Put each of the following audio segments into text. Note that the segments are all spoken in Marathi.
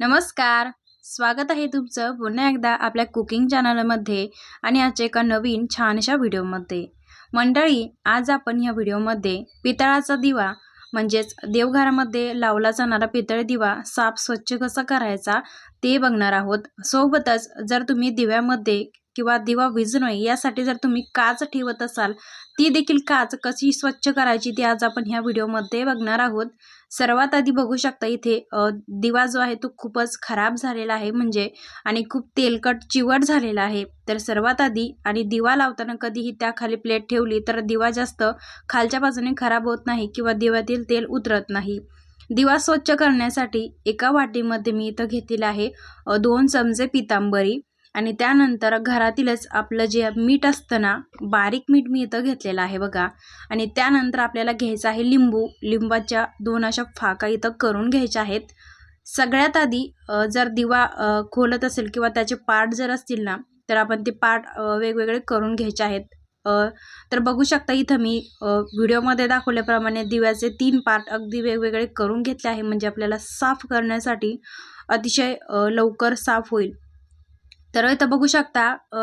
नमस्कार. स्वागत आहे तुमचं पुन्हा एकदा आपल्या कुकिंग चॅनलमध्ये आणि आजच्या एका नवीन छानशा व्हिडिओमध्ये. मंडळी आज आपण ह्या व्हिडिओमध्ये पितळाचा दिवा म्हणजेच देवघरामध्ये लावला जाणारा पितळ दिवा साफ स्वच्छ कसा करायचा ते बघणार आहोत. सोबतच जर तुम्ही दिव्यामध्ये किंवा दिवा विझू नये यासाठी जर तुम्ही काच ठेवत असाल ती देखील काच कशी स्वच्छ करायची ती आज आपण ह्या व्हिडिओमध्ये बघणार आहोत. सर्वात आधी बघू शकता इथे दिवा जो आहे तो खूपच खराब झालेला आहे म्हणजे आणि खूप तेलकट चिवट झालेला आहे. तर सर्वात आधी आणि दिवा लावताना कधीही त्याखाली प्लेट ठेवली तर दिवा जास्त खालच्या बाजूने खराब होत नाही किंवा दिव्यातील तेल उतरत नाही. दिवा स्वच्छ करण्यासाठी एका वाटीमध्ये मी इथं घेतलेला आहे दोन चमचे पितांबरी. आणि त्यानंतर घरातीलच आपलं जे मीठ असतं ना बारीक मीठ मी इथं घेतलेलं आहे बघा. आणि त्यानंतर आपल्याला घ्यायचं आहे लिंबू. लिंबाच्या दोन अशा फाका इथं करून घ्यायच्या आहेत. सगळ्यात आधी जर दिवा खोलत असेल किंवा त्याचे पार्ट जर असतील ना तर आपण ते पार्ट वेगवेगळे करून घ्यायचे आहेत. तर बघू शकता इथं मी व्हिडिओमध्ये दाखवल्याप्रमाणे दिव्याचे तीन पार्ट अगदी वेगवेगळे करून घेतले आहे. म्हणजे आपल्याला साफ करण्यासाठी अतिशय लवकर साफ होईल. तर इथं बघू शकता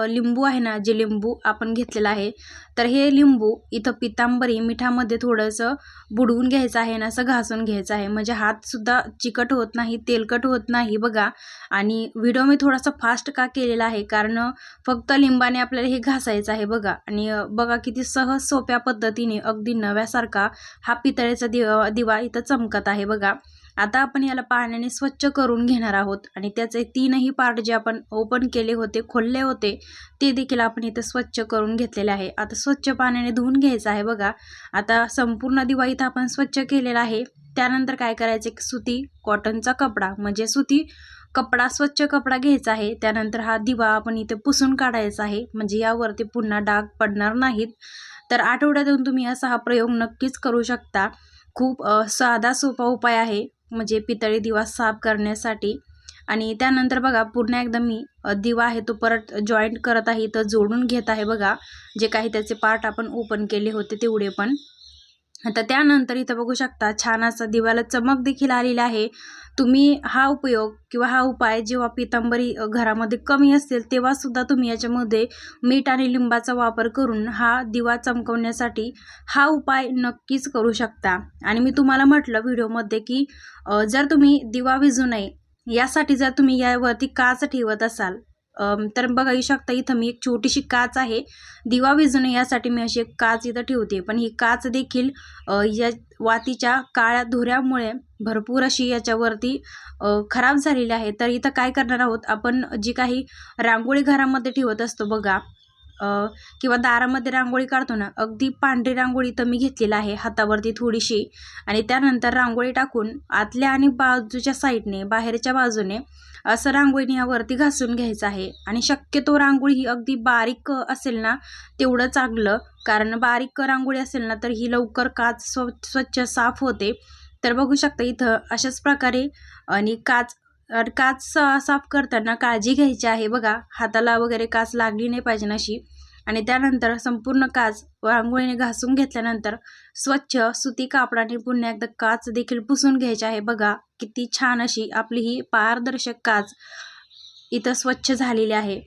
लिंबू आहे ना जे लिंबू आपण घेतलेलं आहे. तर हे लिंबू इथं पितांबरी मिठामध्ये थोडंसं बुडवून घ्यायचं आहे ना असं घासून घ्यायचं आहे. म्हणजे हातसुद्धा चिकट होत नाही तेलकट होत नाही बघा. आणि व्हिडिओ मी थोडासा फास्ट का केलेला आहे? कारण फक्त लिंबाने आपल्याला हे घासायचं आहे बघा. आणि बघा किती सहज सोप्या पद्धतीने अगदी नव्यासारखा हा पितळेचा दिवा दिवा इथं चमकत आहे बघा. आता आपण याला पाण्याने स्वच्छ करून घेणार आहोत. आणि त्याचे तीनही पार्ट जे आपण ओपन केले होते खोलले होते ते देखील आपण इथं स्वच्छ करून घेतलेले आहे. आता स्वच्छ पाण्याने धुवून घ्यायचं आहे बघा. आता संपूर्ण दिवा इथं आपण स्वच्छ केलेला आहे. त्यानंतर काय करायचं? सुती कॉटनचा कपडा. म्हणजे सुती कपडा स्वच्छ कपडा घ्यायचा आहे. त्यानंतर हा दिवा आपण इथे पुसून काढायचा आहे. म्हणजे यावरती पुन्हा डाग पडणार नाहीत. तर आठवड्यातून तुम्ही असा हा प्रयोग नक्कीच करू शकता. खूप साधा सोपा उपाय आहे. म्हणजे पितळी दिवा साफ करण्यासाठी. आणि त्यानंतर बघा पुन्हा एकदा मी दिवा आहे तो परत जॉईंट करत आहे तर जोडून घेत आहे बघा. जे काही त्याचे पार्ट आपण ओपन केले होते तेवढे पण. आता त्यानंतर इथं बघू शकता छान असा दिव्याला चमक देखील आलेली आहे. तुम्ही हा उपयोग किंवा हा उपाय जेव्हा पितांबरी घरामध्ये कमी असेल तेव्हा सुद्धा तुम्ही याच्यामध्ये मीठ आणि लिंबाचा वापर करून हा दिवा चमकवण्यासाठी हा उपाय नक्कीच करू शकता. आणि मी तुम्हाला म्हटलं व्हिडिओमध्ये की जर तुम्ही दिवा विजू नये यासाठी जर तुम्ही यावरती काच ठेवत असाल तर बघा शकता इथं मी एक छोटीशी काच आहे. दिवा विझू नये यासाठी मी अशी एक काच इथं ठेवते. पण ही काच देखील या वातीच्या काळ्या धुऱ्यामुळे भरपूर अशी याच्यावरती खराब झालेली आहे. तर इथं काय करणार आहोत? आपण जी काही रांगोळी घरामध्ये ठेवत असतो बघा किंवा दारामध्ये रांगोळी काढतो ना अगदी पांढरी रांगोळी तर मी घेतलेलं आहे हातावरती थोडीशी. आणि त्यानंतर रांगोळी टाकून आतल्या आणि बाजूच्या साईडने बाहेरच्या बाजूने असं रांगोळीने यावरती घासून घ्यायचं आहे. आणि शक्यतो रांगोळी ही अगदी बारीक असेल ना तेवढं चांगलं. कारण बारीक रांगोळी असेल ना तर ही लवकर काच स्व स्वच्छ साफ होते. तर बघू शकता इथं अशाच प्रकारे आणि काच काच सा साफ करताना काळजी घ्यायची आहे बघा. हाताला वगैरे काच लागली नाही पाहिजे अशी. आणि त्यानंतर संपूर्ण काच रांगोळीने घासून घेतल्यानंतर स्वच्छ सुती कापडाने पुन्हा एकदा काच देखील पुसून घ्यायची आहे बघा. किती छान अशी आपली ही पारदर्शक काच इथं स्वच्छ झालेली आहे.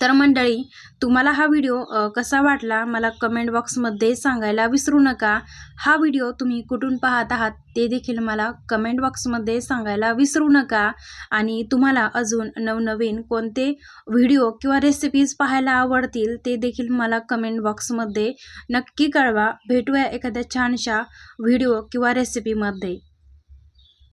तर मंडळी तुम्हाला हा व्हिडिओ कसा वाटला मला कमेंट बॉक्समध्ये सांगायला विसरू नका. हा व्हिडिओ तुम्ही कुठून पाहत आहात ते देखील मला कमेंट बॉक्समध्ये सांगायला विसरू नका. आणि तुम्हाला अजून नवनवीन कोणते व्हिडिओ किंवा रेसिपीज पाहायला आवडतील ते देखील मला कमेंट बॉक्समध्ये नक्की कळवा. भेटूया एखाद्या छानशा व्हिडिओ किंवा रेसिपीमध्ये